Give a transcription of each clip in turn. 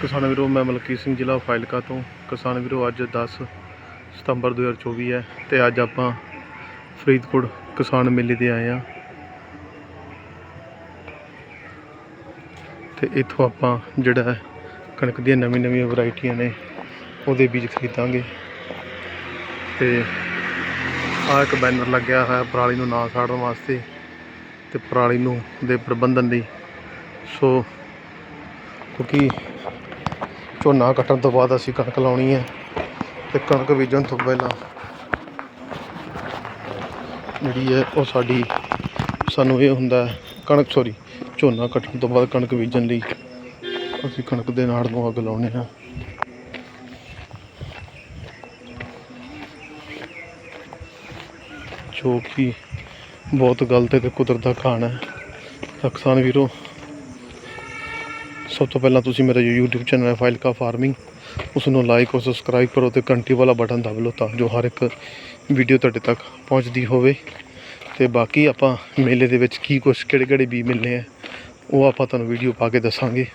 ਕਿਸਾਨ ਵੀਰੋ, ਮੈਂ ਮਲਕੀਤ ਸਿੰਘ ਜ਼ਿਲ੍ਹਾ ਫਾਇਲਕਾ ਤੋਂ। ਕਿਸਾਨ ਵੀਰੋ, ਅੱਜ 10 ਸਤੰਬਰ 2024 ਹੈ ਤੇ ਅੱਜ ਆਪਾਂ ਫਰੀਦਕੋਟ ਕਿਸਾਨ ਮੇਲੇ ਤੇ ਆਏ ਆ ਤੇ ਇੱਥੋਂ ਆਪਾਂ ਜਿਹੜਾ ਹੈ ਕਣਕ ਦੀਆਂ ਨਵੀਂ ਨਵੀਆਂ ਵੈਰਾਈਟੀਆਂ ਨੇ, ਉਹਦੇ ਬੀਜ ਖਰੀਦਾਂਗੇ। ਤੇ ਆਹ ਇੱਕ ਬੈਨਰ ਲੱਗਿਆ ਹੋਇਆ ਪਰਾਲੀ ਨੂੰ ਨਾ ਸਾੜਨ ਵਾਸਤੇ ਤੇ ਪਰਾਲੀ ਨੂੰ ਦੇ ਪ੍ਰਬੰਧਨ ਲਈ। ਸੋ, ਕਿਉਂਕਿ ਝੋਨਾ ਕੱਟਣ ਤੋਂ ਬਾਅਦ ਅਸੀਂ ਕਣਕ ਲਾਉਣੀ ਹੈ ਤੇ ਕਣਕ ਬੀਜਣ ਤੋਂ ਪਹਿਲਾਂ ਜਿਹੜੀ ਹੈ ਉਹ ਸਾਡੀ ਸਾਨੂੰ ਇਹ ਹੁੰਦਾ ਹੈ, ਕਣਕ ਸੋਰੀ ਝੋਨਾ ਕੱਟਣ ਤੋਂ ਬਾਅਦ ਕਣਕ ਬੀਜਣ ਲਈ ਅਸੀਂ ਕਣਕ ਦੇ ਨਾੜ ਨੂੰ ਅੱਗ ਲਾਉਣੇ ਹਾਂ। ਜੋ ਕਿ ਬਹੁਤ ਗਲਤ ਹੈ ਤੇ ਕੁਦਰਤ ਦਾ ਖਾਣਾ ਹੈ। ਤਾਂ ਵੀਰੋ। ਸਭ ਤੋਂ ਪਹਿਲਾਂ ਤੁਸੀਂ ਮੇਰਾ ਜੋ YouTube ਚੈਨਲ ਹੈ ਫਾਈਲਕਾ ਫਾਰਮਿੰਗ ਉਸ ਨੂੰ ਲਾਈਕ ਔਰ ਸਬਸਕ੍ਰਾਈਬ ਕਰੋ ਤੇ ਘੰਟੀ ਵਾਲਾ ਬਟਨ ਦਬ ਲਓ ਤਾਂ ਜੋ ਹਰ ਇੱਕ ਵੀਡੀਓ ਤੁਹਾਡੇ ਤੱਕ ਪਹੁੰਚਦੀ ਹੋਵੇ। ਤੇ ਬਾਕੀ ਆਪਾਂ ਮੇਲੇ ਦੇ ਵਿੱਚ ਕੀ ਕੁਛ ਕਿਹੜੇ ਕਿਹੜੇ ਬੀ ਮਿਲਨੇ ਆ, ਉਹ ਆਪਾਂ ਤੁਹਾਨੂੰ ਵੀਡੀਓ ਪਾ ਕੇ ਦੱਸਾਂਗੇ।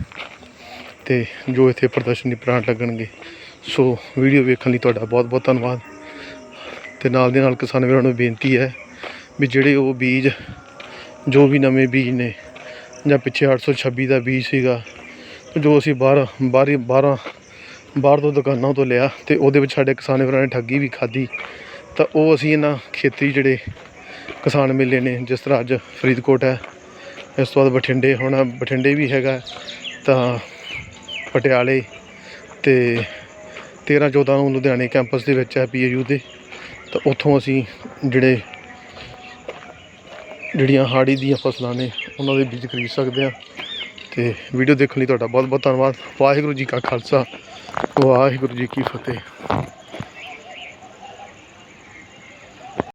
ਤੇ ਜੋ ਇੱਥੇ ਪ੍ਰਦਰਸ਼ਨੀ ਪ੍ਰਾਂਟ ਲੱਗਣਗੇ, ਸੋ ਵੀਡੀਓ ਵੇਖਣ ਲਈ ਤੁਹਾਡਾ ਬਹੁਤ ਬਹੁਤ ਧੰਨਵਾਦ। ਤੇ ਨਾਲ ਦੇ ਨਾਲ ਕਿਸਾਨ ਵੀਰਾਂ ਨੂੰ ਬੇਨਤੀ ਹੈ ਵੀ ਜਿਹੜੇ ਉਹ ਬੀਜ, ਜੋ ਵੀ ਨਵੇਂ ਬੀਜ ਨੇ, ਜਾਂ ਪਿੱਛੇ 826 ਦਾ ਬੀਜ ਸੀਗਾ ਜੋ ਅਸੀਂ ਬਾਹਰ, ਬਾਹਰੀ, ਬਾਹਰਾਂ, ਬਾਹਰ ਤੋਂ ਦੁਕਾਨਾਂ ਤੋਂ ਲਿਆ ਤੇ ਉਹਦੇ ਵਿੱਚ ਸਾਡੇ ਕਿਸਾਨ ਭਰਾ ਨੇ ਠੱਗੀ ਵੀ ਖਾਧੀ, ਤਾਂ ਉਹ ਅਸੀਂ ਇਹਨਾਂ ਖੇਤੀ ਜਿਹੜੇ ਕਿਸਾਨ ਮੇਲੇ ਨੇ, ਜਿਸ ਤਰ੍ਹਾਂ ਅੱਜ ਫਰੀਦਕੋਟ ਹੈ, ਇਸ ਤੋਂ ਬਾਅਦ ਬਠਿੰਡੇ, ਹੁਣ ਬਠਿੰਡੇ ਵੀ ਹੈਗਾ ਤਾਂ ਪਟਿਆਲੇ ਤੇ 13 14 ਨੂੰ ਲੁਧਿਆਣੇ ਕੈਂਪਸ ਦੇ ਵਿੱਚ ਹੈ ਪੀਏਯੂ ਦੇ, ਤਾਂ ਉੱਥੋਂ ਅਸੀਂ ਜਿਹੜੇ, ਜਿਹੜੀਆਂ ਹਾੜੀ ਦੀਆਂ ਫਸਲਾਂ ਨੇ, ਉਹਨਾਂ ਦੇ ਬੀਜ ਖਰੀਦ ਸਕਦੇ ਹਾਂ। ਤੇ ਵੀਡੀਓ ਦੇਖਣ ਲਈ ਤੁਹਾਡਾ ਬਹੁਤ ਬਹੁਤ ਧੰਨਵਾਦ। ਵਾਹਿਗੁਰੂ ਜੀ ਕਾ ਖਾਲਸਾ, ਵਾਹਿਗੁਰੂ ਜੀ ਕੀ ਫਤਿਹ।